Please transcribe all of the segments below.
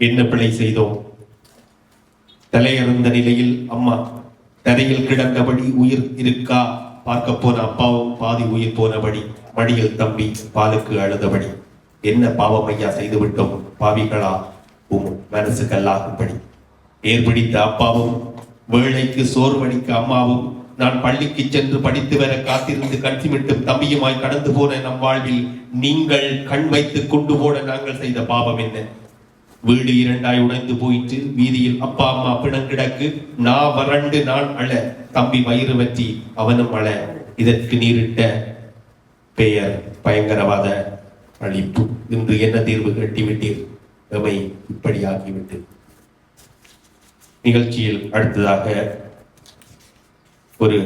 என்ன பிழை செய்தோம். தலையறந்த நிலையில் அம்மா தரையில் கிடந்தபடி உயிர் இருக்கா? பார்க்க போன அப்பாவும் பாதி உயிர் போனபடி மடியில் தம்பி பாலுக்கு அழுதபடி. என்ன பாவம் ஐயா செய்து விட்டோம் பாவிகளா? உம் மனசு கல்லாகும்படி ஏற்பிடித்த அப்பாவும் வேளைக்கு சோர்வடிக்க அம்மாவும் நான் பள்ளிக்கு சென்று படித்து வர காத்திருந்து கட்சிமிட்டும் தம்பியுமாய் கடந்து போன நம் வாழ்வில் நீங்கள் கண் வைத்து கொண்டு போட நாங்கள் செய்த பாவம் என்ன? வீடு இரண்டாய் உடைந்து போயிட்டு வீதியில் அப்பா அம்மா பிணங்கிடக்கு நான் வறண்டு நான் அழ. தம்பி வயிறு வற்றி அவனும் அழ. இதற்கு நீரிட்ட பெயர் பயங்கரவாத அழிப்பு. இன்று என்ன தீர்வு கட்டிவிட்டீர்? எமை இப்படியாகிவிட்டு நிகழ்ச்சியில் அடுத்ததாக ஒரு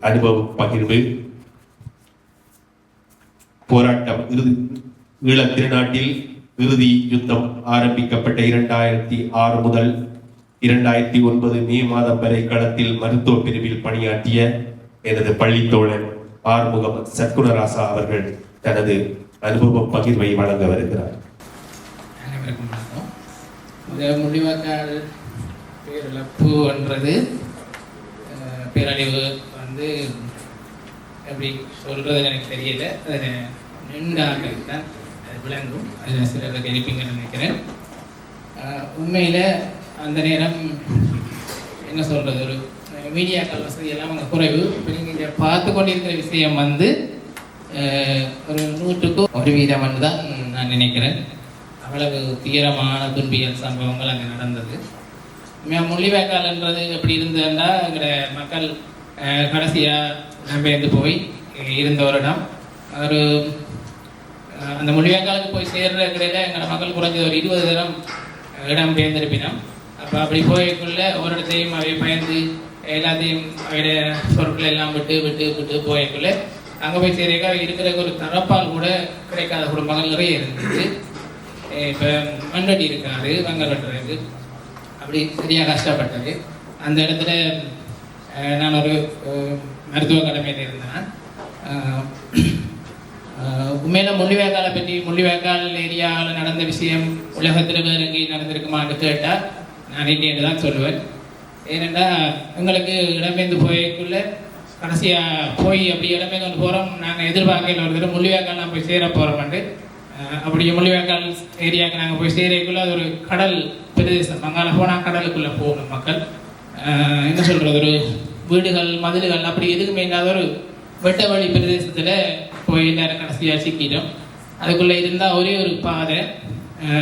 அனுபவ பகிர்வு. போராட்டம் இறுதி ஈழத் திருநாட்டில் இறுதி யுத்தம் ஆரம்பிக்கப்பட்ட இரண்டாயிரத்தி ஆறு முதல் இரண்டாயிரத்தி ஒன்பது மே மாதம் வரை களத்தில் மருத்துவ பிரிவில் பணியாற்றிய எனது பள்ளித் தோழன் ஆறுமுகம் சத்குணராசா அவர்கள் தனது அனுபவ பகிர்வை வழங்க வருகிறார். அனைவருக்கும் முடிவாக்கால் அஹ், பேரழிவு வந்து எப்படி சொல்றது எனக்கு தெரியல. அது நின்றாக தான். விளங்கும். அதில் சிலருக்கு இருப்பீங்கன்னு நினைக்கிறேன். உண்மையில் அந்த நேரம் என்ன சொல்கிறது ஒரு மீடியாக்கள் வசதி எல்லாம் அங்கே குறைவு. இப்போ நீங்கள் இங்கே பார்த்து கொண்டிருக்கிற விஷயம் வந்து ஒரு நூற்றுக்கும் ஒரு வீதம் தான் நான் நினைக்கிறேன். அவ்வளவு தீவிரமான துன்பியல் சம்பவங்கள் அங்கே நடந்தது. உண்மையாக எப்படி இருந்ததுன்னா எங்களோட மக்கள் கடைசியாக கடைசியா போய் இருந்த ஒரு இடம். ஒரு அந்த மொழியாக்காலுக்கு போய் சேர்ற கிடையில எங்களோட மக்கள் குறைஞ்சது ஒரு இருபது தரம் இடம் பெயர்ந்திருப்பினோம் அப்போ அப்படி போய்க்குள்ள ஒரு இடத்தையும் அவை பயந்து எல்லாத்தையும் அவைய பொருட்கள் எல்லாம் விட்டு விட்டு விட்டு போய்க்குள்ள அங்கே போய் சேரக்கா இருக்கிற ஒரு தரப்பால் கூட கிடைக்காத குடும்பங்கள் நிறைய இருந்தது இப்போ மண்வெட்டி இருக்காரு வங்கல் வெட்டுறது. அப்படி சரியாக கஷ்டப்பட்டது. அந்த இடத்துல நான் ஒரு மருத்துவ கடமையில் இருந்தேன். உண்மையில முள்ளிவாய்க்காலை பற்றி முள்ளிவாய்க்கால் ஏரியாவில் நடந்த விஷயம் உலகத்தில் வேறு எங்கேயும் நடந்திருக்குமான்னு கேட்டால் நான் இல்லைன்னு தான் சொல்லுவேன். ஏனென்றால் எங்களுக்கு இடம்பெயர்ந்து போய்க்குள்ள கடைசியாக போய் அப்படி இடம்பெயர்ந்து போகிறோம் நாங்கள் எதிர்பார்க்கல ஒரு தடவை முள்ளிவாய்க்கால் நான் போய் சேர போகிறோம்ண்டு அப்படி முள்ளிவாய்க்கால் ஏரியாவுக்கு நாங்கள் போய் சேரக்குள்ளே அது ஒரு கடல் பிரதேசம். அங்கால போனால் கடலுக்குள்ளே போகணும் மக்கள். என்ன சொல்கிறது ஒரு வீடுகள் மதில்கள் அப்படி எதுக்குமே இல்லாத ஒரு வெட்ட வழி பிரதேசத்தில் போய் எல்லாரும் கடைசியாக சிக்கிட்டோம் அதுக்குள்ளே இருந்தால் ஒரே ஒரு பாதை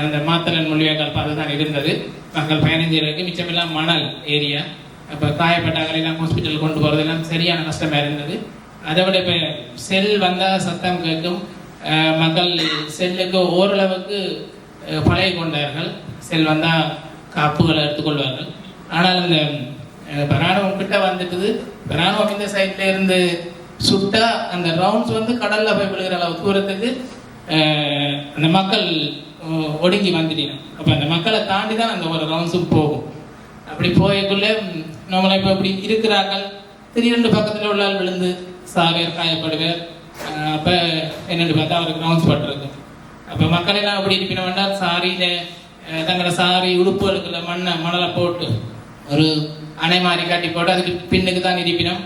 அந்த மாத்தலன் மொழியாக்கால் பாதை தான் இருந்தது. மக்கள் பயணம் செய்கிறதுக்கு மிச்சமெல்லாம் மணல் ஏரியா. அப்போ காயப்பட்டாக்கள் எல்லாம் ஹாஸ்பிட்டல் கொண்டு போகிறதெல்லாம் சரியான கஷ்டமாக இருந்தது. அதை விட இப்போ செல் வந்தால் சத்தம் கேட்கும். மக்கள் செல்லுக்கு ஓரளவுக்கு பழைய பழகி கொண்டார்கள். செல் வந்தால் காப்புகளை எடுத்துக்கொள்வார்கள். ஆனால் அந்த அஹ், ராணுவம் கிட்ட வந்துட்டுது. ராணுவம் இந்த சைட்ல இருந்து சுட்டா அந்த ரவுண்ட்ஸ் வந்து கடல்ல போய் விழுகிற அளவு தூரத்துக்கு அந்த மக்கள் ஒடுங்கி வந்துட்டீங்க. அப்ப அந்த மக்களை தாண்டி தான் அந்த ஒரு ரவுண்ட்ஸுக்கு போகும். அப்படி போயக்குள்ளே நம்மளை இப்போ இப்படி இருக்கிறார்கள். திடீரெண்டு பக்கத்தில் உள்ள விழுந்து சாவேர் காயப்படுவேர். அப்போ என்னென்னு பார்த்தா அவருக்கு ரவுண்ட்ஸ் பட்டிருக்கு. அப்போ மக்கள் எல்லாம் அப்படி இருப்பின வேண்டாம் சாரியில அஹ், தங்களோட சாரி உடுப்புகளுக்குள்ள மண்ணை மணலை போட்டு ஒரு அணை மாதிரி காட்டி போட்டு அதுக்கு பின்னுக்கு தான் இருப்பினோம்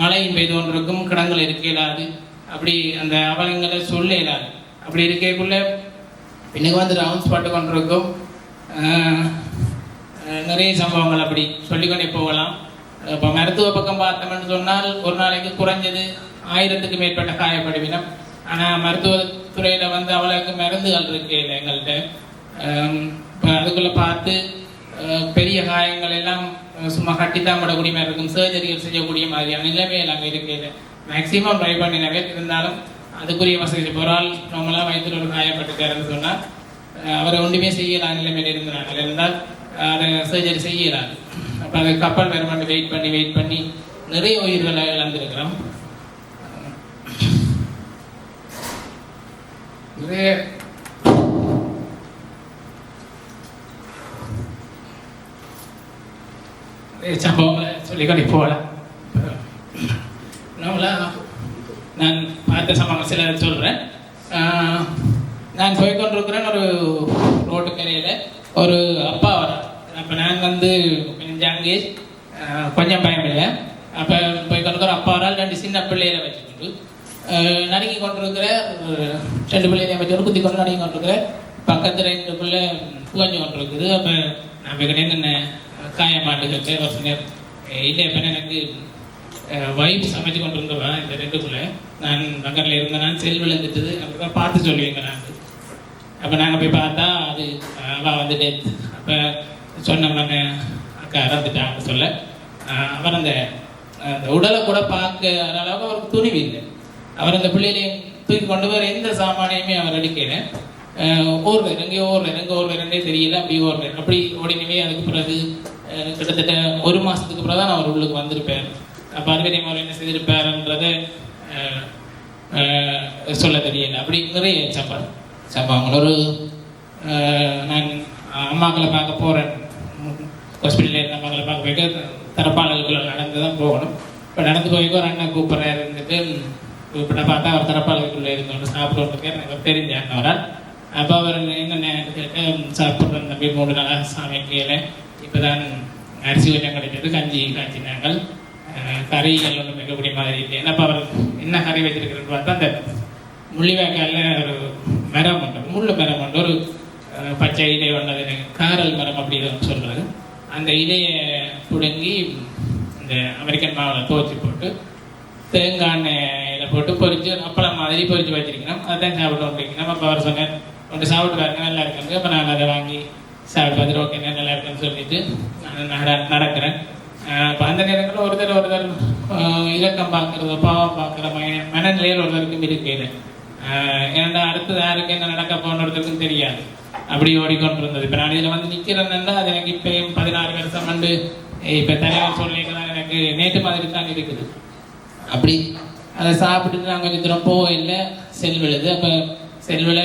மழையும் பெய்து கொண்டிருக்கும் கிடங்கள் இருக்க இயலாது அப்படி அந்த அவலங்களை சொல்ல இயலாது. அப்படி இருக்கக்குள்ள இன்னைக்கு வந்து ரவுண்ட்ஸ் பாட்டு கொண்டிருக்கும். நிறைய சம்பவங்கள் அப்படி சொல்லிக்கொண்டே போகலாம். இப்போ மருத்துவ பக்கம் பார்த்தோம்னு சொன்னால் ஒரு நாளைக்கு குறைஞ்சது ஆயிரத்துக்கு மேற்பட்ட காயப்படுவினம். ஆனால் மருத்துவத்துறையில் வந்து அவ்வளவுக்கு மருந்துகள் இருக்கு இல்லை எங்கள்கிட்ட இப்போ அதுக்குள்ளே பார்த்து பெரிய காயங்கள் எல்லாம் சும்மா கட்டித்தான் விடக்கூடிய மாதிரி இருக்கும். சர்ஜரிகள் செய்யக்கூடிய மாதிரியான நிலைமையில் அங்கே இருக்குது மேக்ஸிமம் ட்ரை பண்ணினவே இருந்தாலும் அதுக்குரிய வசதி ஒரு ஆள் நார்மலாக வயிற்றுல ஒரு காயப்பட்டுட்டாருன்னு சொன்னால் அவரை ஒன்றுமே செய்யலாம் நிலைமையில் இருந்தாங்க. இருந்தால் அதை சர்ஜரி செய்யலாது. அப்போ அது கப்பல் வேறு வெயிட் பண்ணி வெயிட் பண்ணி நிறைய உயிர்களை இழந்திருக்கிறோம். நிறைய சம்பவங்களை சொல்லிக்கொண்டே போகலாம் நம்மளா நான் பார்த்த சம்பவம் சில சொல்கிறேன் நான் போய் கொண்டிருக்கிறேன் ஒரு ரோட்டு கரையில் ஒரு அப்பா வரார் அப்போ நாங்கள் வந்து கொஞ்சம் ஜாங்கேஜ் கொஞ்சம் பயம் இல்லை அப்போ போய் கொண்டிருக்கிற அப்பா வரால் ரெண்டு சின்ன பிள்ளைகளை வச்சுக்கிட்டு அஹ், நடுங்கி கொண்டிருக்கிற ஒரு ரெண்டு பிள்ளைகளை வச்சு குத்தி கொண்டு நடுங்கி கொண்டிருக்கிற பக்கத்தில் ரெண்டு பிள்ளை புகஞ்சு கொண்டிருக்குது அப்போ நான் போய் கிட்டே என்ன காயமாட்டுக்கிட்டு ஒரு சொன்னேன் இல்லை இப்போ எனக்கு வைஃப் சமைச்சு கொண்டு இருந்தவா இந்த ரெண்டுக்குள்ள. நான் நகரில் இருந்த நான் செல் விழுந்துட்டுது அப்புறம் பார்த்து சொல்லுவீங்க நான் அப்போ நாங்கள் போய் பார்த்தா அது அவள் வந்துட்டு அப்போ சொன்னோம்னாங்க அக்கா இறந்துட்டாங்க சொல்ல. அவர் அந்த அந்த உடலை கூட பார்க்க அளவுக்கு அவருக்கு துணிவு இல்லை. அவர் அந்த பிள்ளைகளையும் தூக்கி கொண்டு வர எந்த சாமானியுமே அவர் அடிக்கல ஓடுறார் எங்கேயோ ஓடுறார் எங்கே ஓடுறாருன்னே தெரியல அப்படி ஓடுறார் அப்படி ஓடினவே அதுக்கு பிறகு கிட்டத்தட்ட ஒரு மாதத்துக்கு பிறகு தான் அவர் உள்ளுக்கு வந்திருப்பேன். அப்போ அருகதை அவர் என்ன செய்திருப்பாருன்றதை சொல்ல தெரியல. அப்படி நிறைய சம்பவம். சம்பவங்கள் ஒரு நான் அம்மாக்களை பார்க்க போகிறேன் ஹாஸ்பிட்டலில் இருந்த அம்மாக்களை பார்க்க போய்க்க தரப்பாளர்களுக்குள்ள நடந்து தான் போகணும். இப்போ நடந்து போய்க்கு ஒரு அண்ணன் கூப்பிட்றாரு இருந்துட்டு கூப்பிட்ட பார்த்தா அவர் தரப்பாளர்களுக்குள்ளே இருந்தோம் சாப்பிட்றதுக்கு எனக்கு தெரிஞ்ச அண்ணவரால் அப்போ அவர் என்னென்ன கேட்டு சாப்பிட்றேன் தம்பி மூணு நாளாக சாமி இப்போதான் அரிசி கொஞ்சம் கிடைச்சது கஞ்சி காய்ச்சினாங்கள் கறிகள் ஒன்றும் மிகக்கூடிய மாதிரி இல்லை. என்னப்பா அவர் என்ன கறி வச்சிருக்கிறேன்னு பார்த்தா அந்த முள்ளிவாய்க்காலில் ஒரு மரம் உண்டு. முள்ளு மரம் உண்டு. ஒரு பச்சை இலை ஒன்றது காரல் மரம் அப்படின்னு சொல்கிறது அந்த இலையை பிடுங்கி இந்த அமெரிக்கன் மாவில் துவச்சி போட்டு தேங்காய் எண்ணெயில் போட்டு பொறிச்சு அப்பளம் மாதிரி பொரிச்சு வச்சிருக்கணும். அதான் சாப்பிட்டு வந்துருக்கணும் அப்போ அவர் சொன்னார் ஒன்று சாப்பிட்டு பாருங்க நல்லா இருக்குங்க அப்போ நான் அதை வாங்கி சாப்பிட்டு பார்த்துட்டு ஓகே நல்லா இருக்குன்னு சொல்லிட்டு நான் நட நடக்கிறேன். இப்போ அந்த நேரங்களில் ஒருத்தர் ஒருத்தர் ஆஹ் இரக்கம் பார்க்குறது பாவம் பார்க்குற ம மனநிலையில் ஒருத்தருக்கும் இருக்குது ஏன்னா அடுத்தது யாருக்கு என்ன நடக்க போனதுக்கும் தெரியாது. அப்படி ஓடிக்கொண்டிருந்தது. இப்போ நான் இதில் வந்து நிற்கிறேன்னா அது எனக்கு இப்பயும் பதினாறு வருஷம் வந்து இப்போ தலைவர் சொல்லிக்கலாம் எனக்கு நேற்று மாதிரி தான் இருக்குது. அப்படி அதை சாப்பிட்டுட்டு நான் கொஞ்சம் தூரம் போக இல்லை. செல்விழுது. அப்போ செல்வில்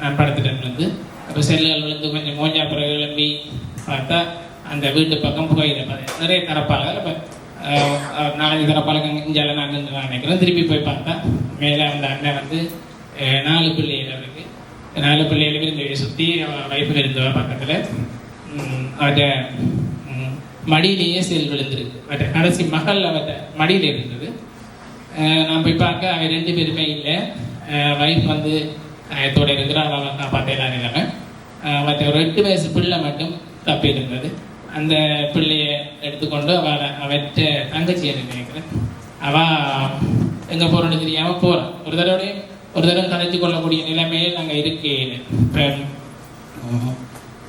நான் படுத்துட்டேன் விழுந்து அப்போ செல்லுகள் விழுந்து கொஞ்சம் மோஞ்சா பிறகு கிளம்பி பார்த்தா அந்த வீட்டு பக்கம் புகையில நிறைய தரப்பாளர்கள் இப்போ நாலஞ்சு தரப்பாளர்கள் இஞ்சால நான் நான் நினைக்கிறேன். திருப்பி போய் பார்த்தா மேலே அந்த அண்ணன் வந்து நாலு பிள்ளைகள் இருக்கு. நாலு பிள்ளைகளும் இருந்து சுற்றி வைப்பு இருந்தவ பக்கத்தில் அவற்ற மடியிலேயே செல் விழுந்திருக்கு. அவற்ற கடைசி மகள் அவட்ட மடியில் இருந்தது. நான் போய் பார்க்க அவன் ரெண்டு பேருமே இல்லை. வைஃப் வந்து காயத்தோட இருக்கிறா அவன் காப்பாற்றலாம் நிலைமை மற்ற ஒரு எட்டு வயசு பிள்ளை மட்டும் தப்பி இருந்தது அந்த பிள்ளைய எடுத்துக்கொண்டு அவளை அவற்ற தங்கச்சி எனக்கு நினைக்கிறேன். அவள் எங்கே போகிறோன்னு தெரியாமல் போகிறான் ஒரு தடவையும் ஒரு தடவை கதைச்சு கொள்ளக்கூடிய நிலைமையே நாங்கள்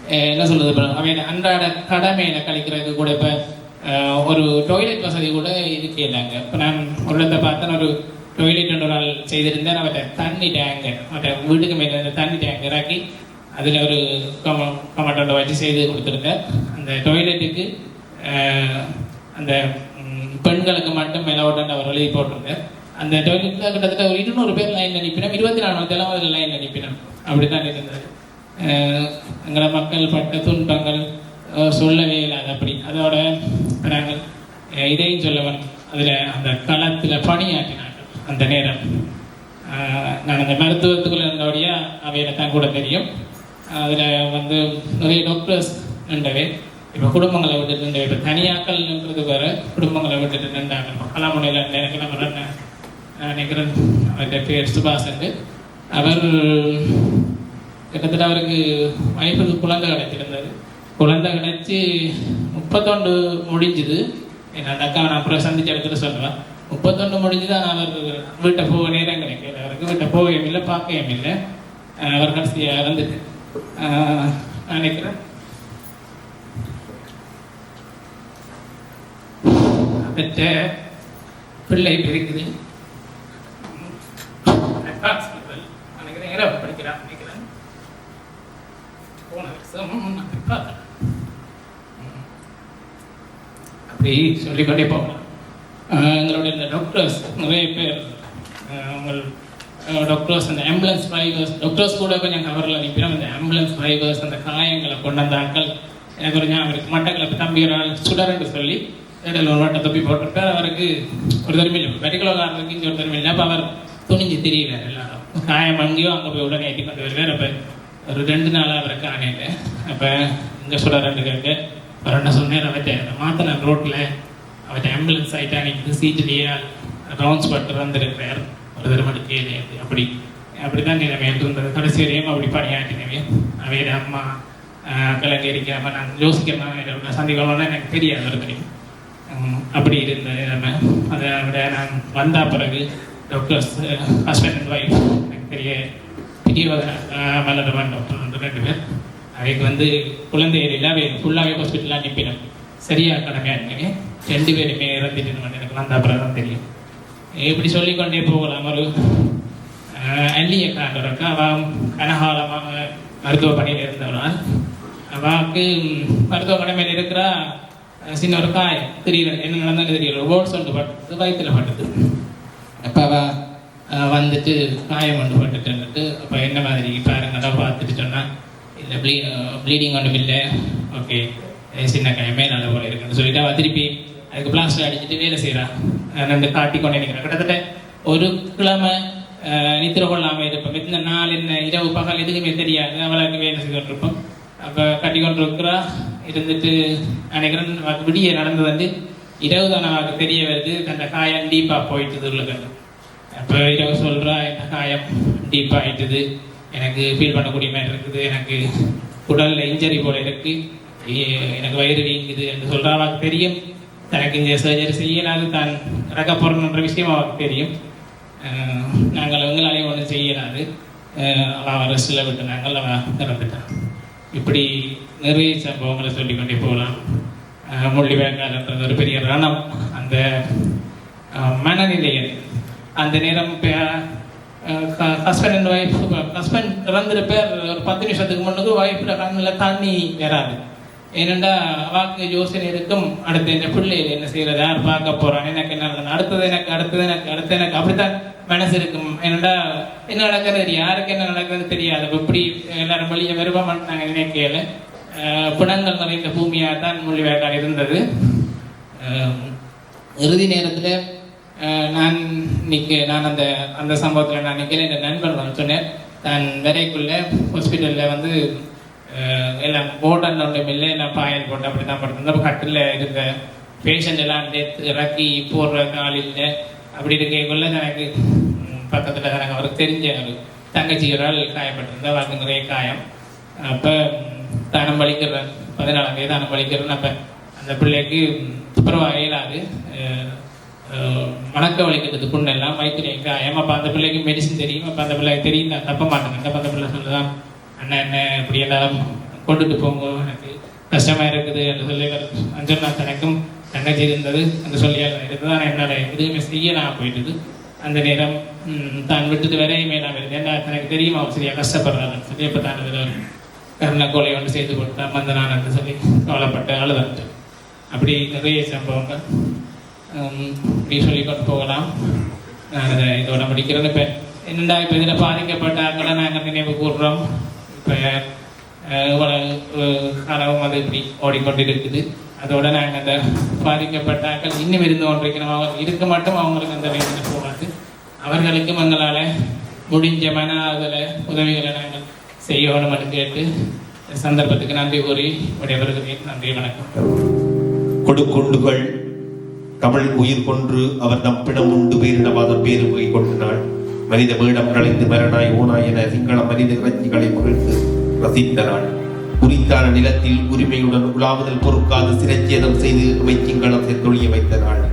அஹ் என்ன சொல்றது bro? அவன் அன்றாட கடமையில கழிக்கிறதுக்கு கூட இப்போ ஒரு டாய்லெட் வசதி கூட இருக்கு இல்லைங்க இப்போ நான் ஒரு இடத்த பார்த்தேன் ஒரு டாய்லெட் ஒன்று நாள் செய்திருந்தேன். அவட்ட தண்ணி டேங்கு அவட்ட வீட்டுக்கு மேலே அந்த தண்ணி டேங்க் இறக்கி அதில் ஒரு கம கமட்டோட வச்சு செய்து கொடுத்துருந்தேன் அந்த டொய்லெட்டுக்கு அந்த பெண்களுக்கு மட்டும் மேலே அவர் எழுதி போட்டிருந்தேன் அந்த டொய்லெட்டில் கிட்டத்தட்ட ஒரு இருநூறு பேர் லைன் அனுப்பினோம் இருபத்தி நாலு மணி நேரம் அதில் லைன் அனுப்பினோம் அப்படி தான் இருந்தது எங்களை மக்கள் பட்ட துன்பங்கள் சொல்லவே இல்லாது அப்படி. அதோட நாங்கள் இதையும் சொல்லவன் அதில் அந்த களத்தில் பணியாற்றினார்கள் அந்த நேரம். நான் அந்த மருத்துவத்துக்குள்ள இருந்தபடியா அவையில தான் கூட தெரியும். அதில் வந்து நிறைய டாக்டர்ஸ் நின்றவே இப்போ குடும்பங்களை விட்டுட்டு நின்று இப்போ தனியாக்கள்ன்றது வேறு குடும்பங்களை விட்டுட்டு நின்றாங்க. கலாமுனையில் எனக்கு நம்ம நான் நினைக்கிறேன் அவருடைய பேர் சுபாஷன் அவர் கிட்டத்தட்ட அவருக்கு வைஃபுக்கு குழந்தை கிடைச்சிருந்தது குழந்தை கிடைச்சி முப்பத்தொண்டு முடிஞ்சுது. என்ன அந்த அக்கா நான் அப்புறம் சந்திச்ச இடத்துல சொல்லுவேன் முப்பத்தொண்டு முடிஞ்சு தான் அவர் வீட்டை போக நேரம் கிடைக்கல. அவருக்கு வீட்டை போகவும் இல்லை பார்க்கவும் இல்லை. அவர் கடைசியாக இறந்துட்டு. நினைக்கிறேன். பெற்ற பிள்ளை இருக்குது நினைக்கிறேன் படிக்கிறான் நினைக்கிறேன். போன வருஷம் அப்படி சொல்லிக்கொண்டே போகலாம். எங்களுடைய இந்த டாக்டர்ஸ் நிறைய பேர் ஆஹ் உங்கள் டாக்டர்ஸ் அந்த ஆம்புலன்ஸ் டிரைவர்ஸ் டாக்டர்ஸ் கூட கொஞ்சம் கவரில் அனுப்பிடும் அந்த ஆம்புலன்ஸ் டிரைவர்ஸ் அந்த காயங்களை கொண்டு அந்த ஆட்கள் எனக்கு ஒரு ஞாபகம் இருக்கு. மட்டக்களப்பு தம்பி ஒரு ஆள் சொல்லி இடையில ஒரு வாட்டை தொப்பி போட்டிருப்பார். அவருக்கு ஒரு தருமையில் மெடிக்கல் காரணத்துக்கு இங்கே ஒரு தருமையில் அப்போ அவர் துணிஞ்சு தெரியல எல்லாரும். காயம் அங்கேயோ அங்கே போய் உடனே ஏற்றி கொண்டு வருவார். அப்போ ஒரு ரெண்டு நாளாக அவரை காணையில் அப்போ இங்கே சொல்ல அவர் என்ன சொன்னேன் அவர்கிட்ட மாத்தலாம் ரோட்டில் அவர்கிட்ட ஆம்புலன்ஸ் ஆகிட்டா அன்றைக்கி சீட்டிலேயே ரவுண்ட்ஸ் பட்டு வந்திருக்கிறார். ஒரு தடவை கேள்வி அப்படி அப்படி தான் நிலைமை இருந்தது கடைசி வரையும் அப்படி பணியாற்றினவே. அவையோட அம்மா கலங்கரிக்காம நான் யோசிக்கிறேன். சந்திக்கணும்னு எனக்கு தெரியாது ஒரு தெரியும் அப்படி இருந்த நிலைமை அதை விட நான் வந்த பிறகு டாக்டர்ஸ் ஹஸ்பண்ட் அண்ட் ஒய்ஃப் எனக்கு தெரிய பெரிய மலரவன் டாக்டர் வந்து ரெண்டு பேர். அவைக்கு வந்து குழந்தைகள் இல்லை ஃபுல்லாகவே ஹாஸ்பிட்டலாக அனுப்பினேன் சரியாக கடமையாக இருந்தேன் ரெண்டு பேருமே இறந்துட்டு எனக்கு வந்த பிறகு தான் தெரியும். இப்படி சொல்லிக்கொண்டே போகலாம் ஒரு அல்லிய காண்டவருக்கு அவன் கனகாலமாக மருத்துவ பணியில் இருந்தவனால் அவாவுக்கு மருத்துவ கடமையில் இருக்கிற சின்ன ஒரு காயம் தெரியல என்ன நடந்தாலும் தெரியல. ரோட் சொண்டு பட்டது வயிற்றுல பட்டது. அப்போ அவ வந்துட்டு காயம் ஒன்று பட்டுட்டு அப்போ என்ன மாதிரி பாருங்கடா பார்த்துட்டு சொன்னால் இல்லை ப்ளீ ப்ளீடிங் ஒன்றும் இல்லை. ஓகே. சின்ன காயமே நல்ல போல இருக்குன்னு சொல்லிட்டு அவள் திருப்பி அதுக்கு பிளாஸ்டர் அடிச்சுட்டு வேலை செய்கிறான் ரெண்டு காட்டி கொண்டு நிற்கிறேன் கிட்டத்தட்ட ஒரு கிழமை நித்திர கொள்ளாமல் இருப்போம் இந்த நாள் என்ன இரவு பகல் எதுக்குமே தெரியாது. அவளுக்கு வேலை செய்துட்டு இருப்போம் அப்போ கட்டி கொண்டு இருக்கிறா இருந்துட்டு நினைக்கிறேன் அவளுக்கு விடிய நடந்தது வந்து இரவு தான் அவளுக்கு தெரிய வருது. தன்னை காயம் டீப்பாக போயிட்டுது உள்ள அப்போ இரவு சொல்கிறா என்ன காயம் டீப்பாக ஆயிட்டுது. எனக்கு ஃபீல் பண்ணக்கூடிய மாதிரி இருக்குது. எனக்கு உடலில் இன்ஜரி போல இருக்குது எனக்கு வயிறு வீங்குது என்று சொல்கிறா அவளுக்கு தெரியும். தனக்கு இந்த சர்ஜரி செய்யலாது தான் இறக்க விஷயம் அவருக்கு தெரியும் நாங்கள் எங்களாலேயும் ஒன்றும் செய்யலாது அவன் ரெஸ்டில் விட்டு நாங்கள் அவன் இறந்துட்டான் இப்படி நிறைய சம்பவங்களை சொல்லிக்கொண்டே போகலாம் முள்ளி முள்ளிவேங்கால்ன்றது ஒரு பெரிய ரணம் அந்த அஹ், அந்த நேரம் ஹஸ்பண்ட் அண்ட் ஒய்ஃப் ஹஸ்பண்ட் இறந்துருப்பார் ஒரு பத்து நிமிஷத்துக்கு முன்னுக்கு ஒய்ஃபில் கண்ணில் தண்ணி வராது ஏனெண்டா வாக்கு யோசனை இருக்கும் அடுத்து இந்த பிள்ளைகள் என்ன செய்யறது? யார் பார்க்க போறான் எனக்கு என்ன அடுத்தது எனக்கு அடுத்தது எனக்கு அடுத்து எனக்கு. அப்படித்தான் மனசு இருக்கும். ஏனெண்டா என்ன நடக்கிறது யாருக்கு என்ன நடக்கிறது தெரியாது. எப்படி இப்படி எல்லாரும் வழிய விரும்ப மாட்டாங்க நினைக்கல அஹ், பிணங்கள் நிறைந்த பூமியாக தான் முள்ளிவேக்காடு இருந்தது இறுதி நேரத்தில் நான் நிற்க நான் அந்த அந்த சம்பவத்தில் நான் நிற்கல என் நண்பர் வந்து சொன்னேன் தான் வரைக்குள்ள ஹாஸ்பிட்டலில் வந்து எல்லாம் போட்டன் ஒன்றும் இல்லை எல்லாம் பாயல் போட்டு அப்படி தான் படுத்திருந்தோம் கட்டில் இருந்த பேஷண்ட் எல்லாம் டெத் இறக்கி போடுற காலில் அப்படி இருக்கக்குள்ள எனக்கு பக்கத்தில் எனக்கு அவருக்கு தெரிஞ்ச ஒரு தங்கச்சி ஒரு ஆள் காயப்பட்டிருந்தா அவருக்கு நிறைய காயம். அப்போ தனம் வலிக்கிறேன் பதினாலாம் தேதி தானம் வலிக்கிறேன்னு அப்போ அந்த பிள்ளைக்கு துப்புரவாக இயலாது. அஹ், மணக்க வலிக்கிறது புண்ணெல்லாம் வயிற்றுல காயம். அப்போ அந்த பிள்ளைக்கு மெடிசன் தெரியும். அப்போ அந்த பிள்ளைக்கு தெரியும். நான் தப்ப மாட்டேன். அப்போ அந்த பிள்ளை சொல்லுதான். அண்ணன் என்ன இப்படி எல்லாம் கொண்டுட்டு போங்க எனக்கு கஷ்டமா இருக்குது என்று சொல்லி அஞ்சனா தனக்கும் தங்கச்சி இருந்தது அந்த சொல்லியால் இருந்தது ஆனால் என்னால் எதுவுமே செய்ய நான் போயிட்டது. அந்த நேரம் தான் விட்டுட்டு வரையுமே நான் இருந்தேன் ஏன்னா எனக்கு தெரியுமா அவன் சரியாக கஷ்டப்படுறான்னு சொல்லி. இப்போ தான் இதில் கருணை கொலை ஒன்று செய்து கொடுத்தா மந்தனான்னு சொல்லி கவலைப்பட்டு அழுதான் அப்படி நிறைய சம்பவங்கள் இப்படி சொல்லி கொண்டு போகலாம். நான் இதை இதோட முடிக்கிறேன். இப்போ என்னடா இப்போ இதில் பாதிக்கப்பட்டாங்கள நாங்கள் நினைவு கூறுறோம் இப்போ இவ்வளவு அது இப்படி ஓடிக்கொண்டிருக்குது. அதோட நாங்கள் அந்த பாதிக்கப்பட்டாக்கள் இன்னும் இருந்து கொண்டிருக்கிறோம். அவங்க இருக்க மட்டும் அவங்களுக்கு அந்த வேதனை போகாது. அவர்களுக்கும் எங்களால் முடிஞ்ச மன அதில் உதவிகளை நாங்கள் செய்யணும்னு கேட்டு சந்தர்ப்பத்துக்கு நன்றி கூறி விடைபெறுகிறேன். நன்றி வணக்கம். கொடுக்குண்டுகள் தமிழ் உயிர் கொன்று அவர் நம்பிடம் உண்டு பேரினவாதம் பேரு போய் கொண்டினாள் மனித வேடம் களைந்து மரணாய் ஓனாய் என சிங்கள மனித இறைச்சிகளை புகழ்ந்து ரசித்த நாள் குறித்தான நிலத்தில் உரிமையுடன் உலாவுதல் பொறுக்காது சிரச்சேதம் செய்து அமைச்சிங்களம் செத்தொழிய வைத்த நாள்